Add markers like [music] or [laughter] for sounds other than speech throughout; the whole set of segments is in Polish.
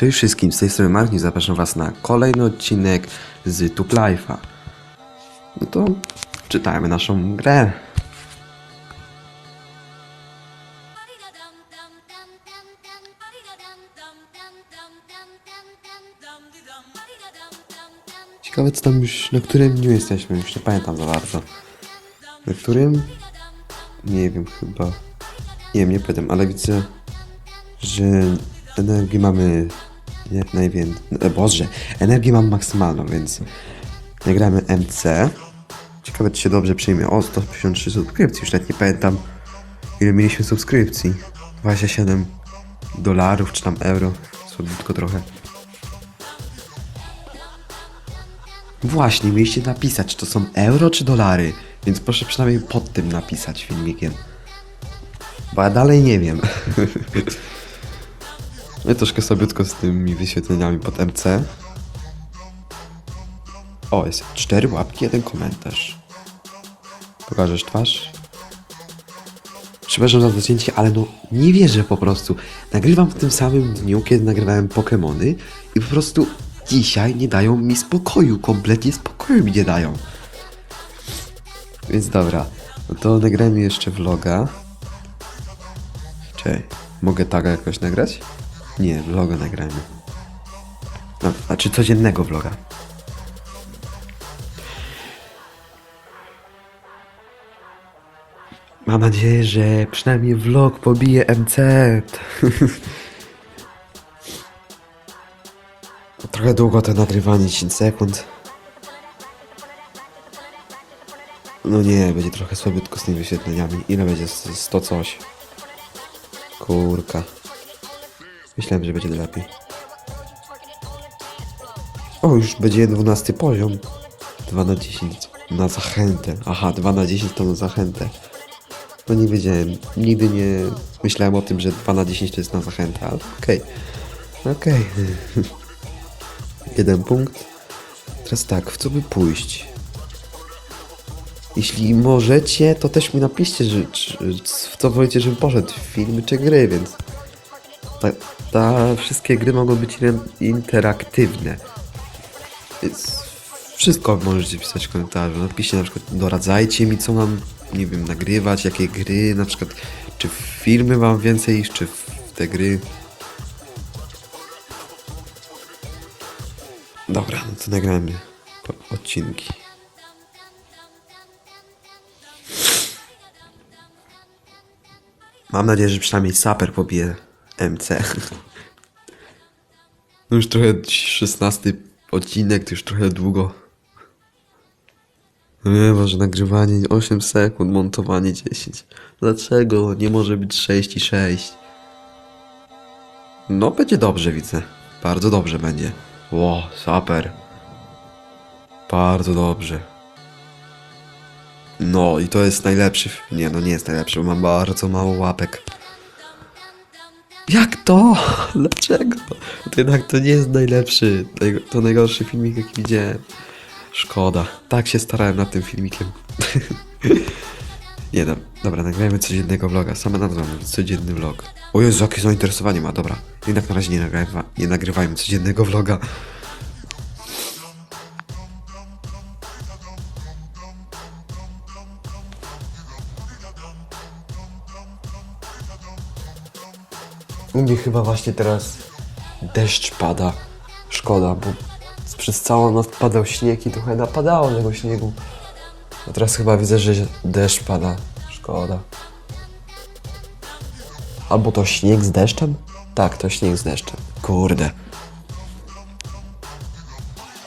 Cześć wszystkim, z tej strony Martin, zapraszam was na kolejny odcinek z Tube Life'a. No to czytajmy naszą grę. Ciekawe co tam już, na którym dniu jesteśmy, już nie pamiętam za bardzo. Na którym? Nie wiem, chyba. Nie wiem, nie pamiętam, ale widzę, że energii mamy jak najwięcej. E, Boże, energii mam maksymalną, więc nagramy MC. Ciekawe, czy się dobrze przyjmie. O, 153 subskrypcji, już nawet nie pamiętam, ile mieliśmy subskrypcji. 27 dolarów, czy tam euro. Słabiutko trochę. Właśnie, mieliście napisać, czy to są euro, czy dolary. Więc proszę przynajmniej pod tym napisać filmikiem. Bo ja dalej nie wiem. [laughs] Ja troszkę sobiutko z tymi wyświetleniami pod MC. O, jest cztery łapki, jeden komentarz. Pokażesz twarz? Przepraszam za to zdjęcie, ale no nie wierzę po prostu. Nagrywam w tym samym dniu, kiedy nagrywałem Pokémony i po prostu dzisiaj nie dają mi spokoju. Kompletnie spokoju mi nie dają. Więc dobra, no to nagrajmy jeszcze vloga. Czekaj, mogę taga jakoś nagrać? Nie, vloga nagrajmy. No, znaczy codziennego vloga. Mam nadzieję, że przynajmniej vlog pobije MC. [laughs] Trochę długo to nagrywanie, 10 sekund. No nie, będzie trochę słabiutko z tymi wyświetleniami. Ile będzie? Z 100 coś. Kurka. Myślałem, że będzie lepiej. O, już będzie 12 poziom. 2 na 10 na zachętę. Aha, 2 na 10 to na zachętę. No nie wiedziałem. Nigdy nie myślałem o tym, że 2 na 10 to jest na zachętę, ale okej. Okej. [laughs] Jeden punkt. Teraz tak, w co by pójść? Jeśli możecie, to też mi napiszcie, że, czy, w co wolicie, żebym poszedł. Filmy czy gry, więc... Ta, ta, wszystkie gry mogą być in- interaktywne. Więc wszystko możecie pisać w komentarzu. Napiszcie na przykład, doradzajcie mi, co mam, nie wiem, nagrywać, jakie gry, na przykład, czy filmy mam więcej czy w te gry. Dobra, no to nagramy odcinki. Mam nadzieję, że przynajmniej Saper pobije MC. No już trochę 16 odcinek, to już trochę długo. No Nie, może nagrywanie 8 sekund, montowanie 10. Dlaczego nie może być 6 i 6? No, będzie dobrze, widzę. Bardzo dobrze będzie. Ło, super. Bardzo dobrze. No i to jest najlepszy. Nie, no nie jest najlepszy, bo mam bardzo mało łapek. Jak to? [laughs] Dlaczego? To jednak to nie jest najlepszy. naj- To najgorszy filmik, jaki widziałem. Szkoda. Tak się starałem nad tym filmikiem. [laughs] nie, no, dobra, nagrajmy codziennego vloga. Same nazwa codzienny vlog. O Jezu, jakie zainteresowanie ma, dobra. Jednak na razie nie, nagrywa, nie nagrywajmy codziennego vloga. U mnie chyba właśnie teraz deszcz pada. Szkoda, bo przez całą noc padał śnieg i trochę napadało tego śniegu. A teraz chyba widzę, że deszcz pada. Szkoda. Albo to śnieg z deszczem? Tak, to śnieg z deszczem. Kurde.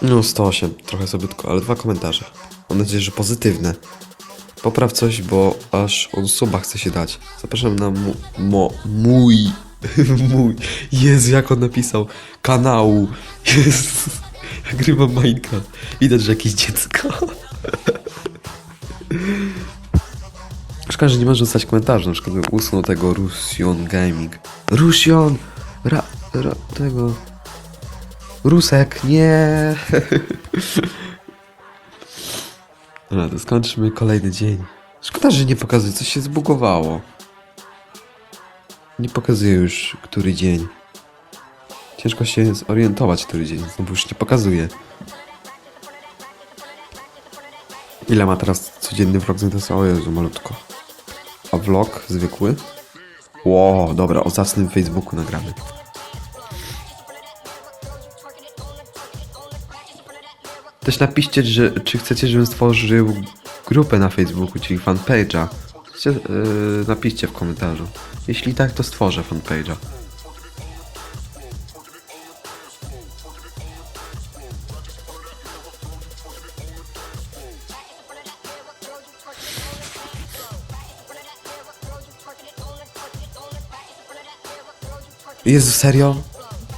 No 108, trochę sobiutko, ale dwa komentarze. Mam nadzieję, że pozytywne. Popraw coś, bo aż on suba chce się dać. Zapraszam na mój, [laughs] mój, Jezu, jak on napisał, kanału. Jezu, nagrywam Minecraft. Widać, że jakieś dziecko. [laughs] Szkoda, że nie można zostać komentarzy, na przykład usunął tego Rusion Gaming. Rusion! Ra, ra, tego... Rusek, nie! [laughs] Dobra, to skończmy kolejny dzień. Szkoda, że nie pokazuje, coś się zbugowało. Nie pokazuje już, który dzień. Ciężko się zorientować, który dzień, bo już nie pokazuje. Ile ma teraz codzienny vlog zainteresował? O Jezu, malutko. A vlog zwykły? Ło, dobra, o zacnym Facebooku nagramy. Też napiszcie, że, czy chcecie, żebym stworzył grupę na Facebooku, czyli fanpage'a. Yy, napiszcie w komentarzu. Jeśli tak, to stworzę fanpage'a. Jezu, serio?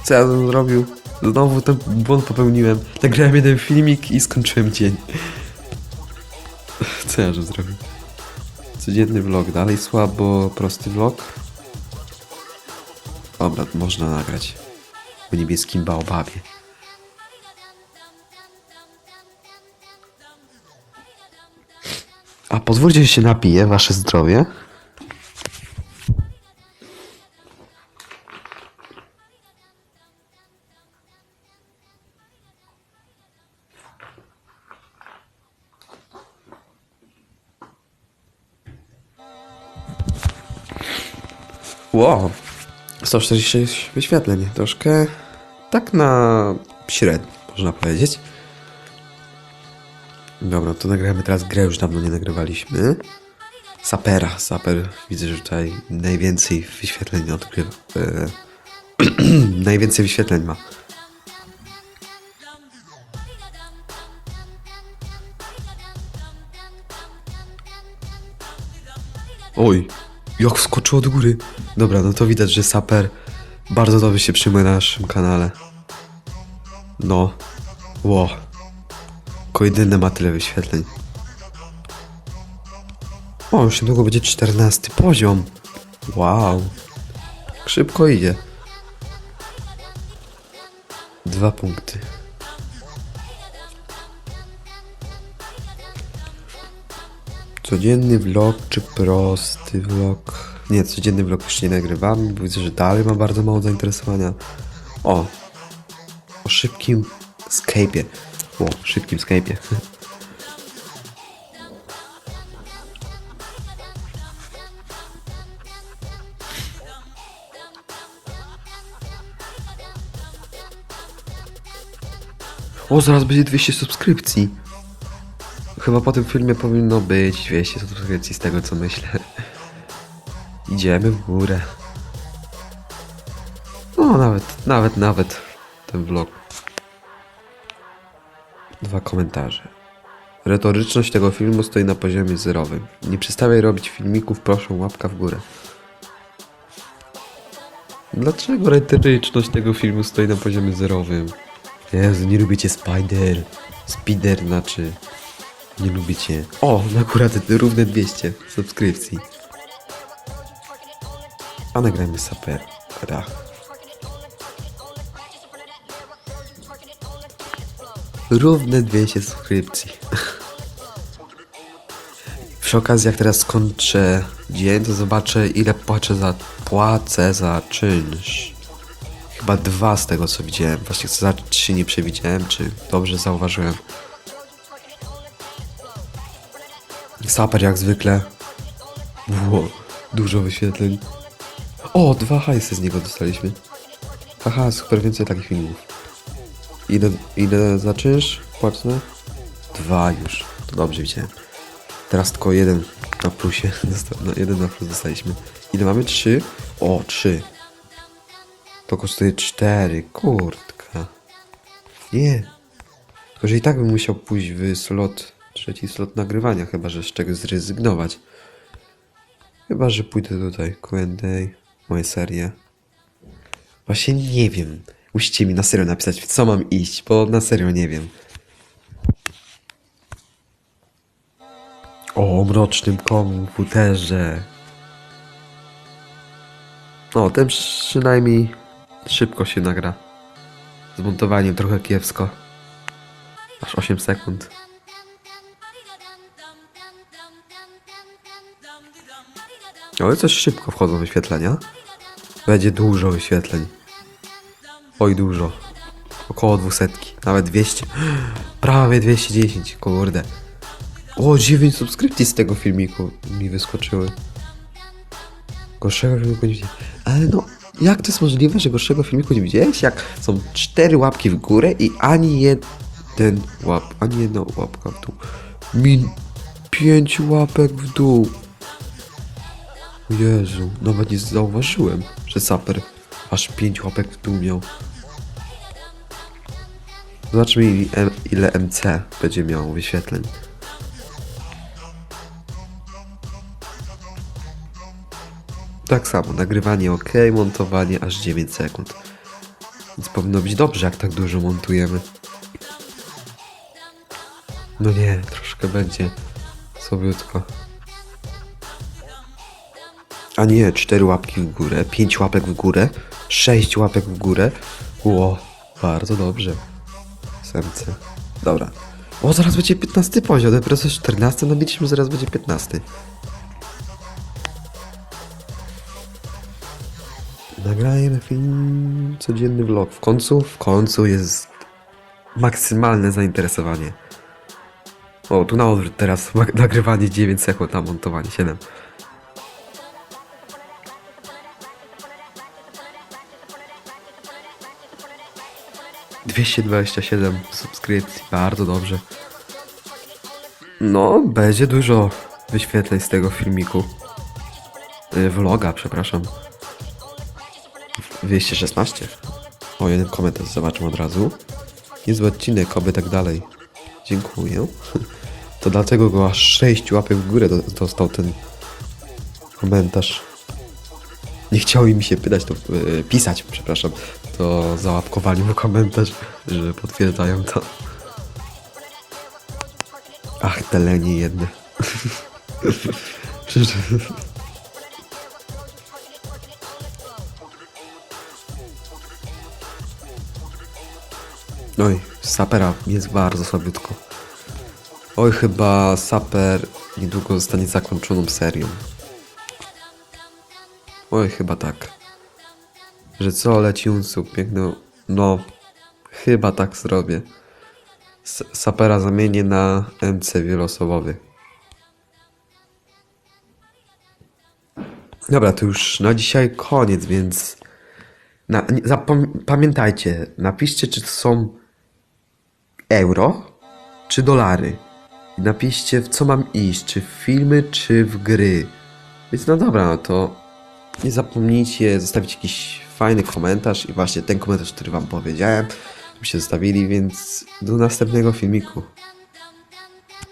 Co ja bym zrobił? Znowu ten błąd popełniłem. Nagrałem jeden filmik i skończyłem dzień. Co ja żem zrobił? Codzienny vlog, dalej słabo, prosty vlog. Dobra, można nagrać. W niebieskim baobabie. A pozwólcie, że się napiję, wasze zdrowie. Wow, 146 wyświetleń. Troszkę tak na średnio, można powiedzieć. Dobra, to nagramy teraz grę, już dawno nie nagrywaliśmy. Sapera, Saper, widzę, że tutaj najwięcej wyświetleń odgrywa. E, [clears throat] najwięcej wyświetleń ma. Oj, jak wskoczyło do góry. Dobra, no to widać, że Saper bardzo dobrze się przyjmuje na naszym kanale. No. Ło. Tylko jedyne ma tyle wyświetleń. O, już niedługo będzie 14 poziom. Wow. Szybko idzie. Dwa punkty. Codzienny vlog czy prosty vlog? Nie, codzienny vlog już nie nagrywam. bo Widzę, że dalej ma bardzo mało zainteresowania. O! O szybkim Skype'ie. O, szybkim Skype'ie. [laughs] O, zaraz będzie 200 subskrypcji. Chyba po tym filmie powinno być 200 subskrypcji z tego co myślę. Idziemy w górę. No nawet, nawet, nawet ten vlog. Dwa komentarze. Retoryczność tego filmu stoi na poziomie zerowym. Nie przestawiaj robić filmików, proszę łapka w górę. Dlaczego retoryczność tego filmu stoi na poziomie zerowym? Jezu, nie lubicie Spider. Spider znaczy... Nie lubicie. O, akurat równe 200 subskrypcji. A nagrajmy saper. Rach. Równe 200 subskrypcji. [laughs] Przy okazji, jak teraz skończę dzień, to zobaczę ile płacę za, płacę za czynsz. Chyba dwa z tego co widziałem. Właśnie zobaczyć, czy nie przewidziałem, czy dobrze zauważyłem. Saper jak zwykle. Było dużo wyświetleń. O, dwa hajsy z niego dostaliśmy. Haha, super więcej takich filmów. Ile, ile za czynsz? Dwa już. To dobrze widziałem. Teraz tylko jeden na plusie. [laughs] Dosta- no, jeden na plus dostaliśmy. Ile mamy? Trzy? O, trzy. To kosztuje cztery. Kurtka. Nie. Tylko, że i tak bym musiał pójść w slot, trzeci slot nagrywania, chyba, że z czegoś zrezygnować. Chyba, że pójdę tutaj. Q&A, moje serie. Właśnie nie wiem. Musicie mi na serio napisać, w co mam iść, bo na serio nie wiem. O, mrocznym komputerze. No, ten przynajmniej szybko się nagra. Z montowaniem trochę kiepsko. Aż 8 sekund. Ale coś szybko wchodzą wyświetlenia. Będzie dużo wyświetleń. Oj, dużo. Około 200, nawet 200. Prawie 210, kurde. O, 9 subskrypcji z tego filmiku mi wyskoczyły. Gorszego filmiku nie widziałem. Ale no, jak to jest możliwe, że gorszego filmiku nie widziałeś? Jak są cztery łapki w górę i ani jeden łap, ani jedna łapka w dół. Min pięć łapek w dół. Jezu, nawet nie zauważyłem, że saper aż pięć łapek w dół miał. Zobaczmy ile- MC będzie miał wyświetleń. Tak samo, nagrywanie ok, montowanie aż 9 sekund. Więc powinno być dobrze, jak tak dużo montujemy. No nie, troszkę będzie sobiutko. A nie, 4 łapki w górę, 5 łapek w górę, 6 łapek w górę. Ło, bardzo dobrze. Serce. Dobra. O, zaraz będzie 15 poziom, dopiero co 14 nabiliśmy, zaraz będzie 15. Nagrajemy film, codzienny vlog. W końcu, w końcu jest maksymalne zainteresowanie. O, tu na odwrót teraz [laughs] nagrywanie 9 sekund, a montowanie 7. Dwieście dwadzieścia siedem subskrypcji, bardzo dobrze. No, będzie dużo wyświetleń z tego filmiku. Y, Vloga, przepraszam. 216. O, jeden komentarz zobaczmy od razu. Niezły odcinek, oby tak dalej. Dziękuję. [laughs] To dlatego go aż 6 łapek w górę do, dostał ten komentarz. Nie chciało mi się pytać, to e, pisać, przepraszam. To załapkowali mu komentarz, że potwierdzają to. Ach, te lenie jedne. Oj, sapera jest bardzo słabiutko. Oj, chyba saper niedługo zostanie zakończoną serią. Oj, chyba tak. Że co, leci unsu, piękno. No, chyba tak zrobię. S sapera zamienię na MC wieloosobowy. Dobra, to już na dzisiaj koniec, więc na, pamiętajcie, napiszcie, czy to są euro, czy dolary. Napiszcie, w co mam iść, czy w filmy, czy w gry. Więc no dobra, no to nie zapomnijcie zostawić jakiś fajny komentarz i właśnie ten komentarz, który wam powiedziałem, żebyście zostawili, więc do następnego filmiku.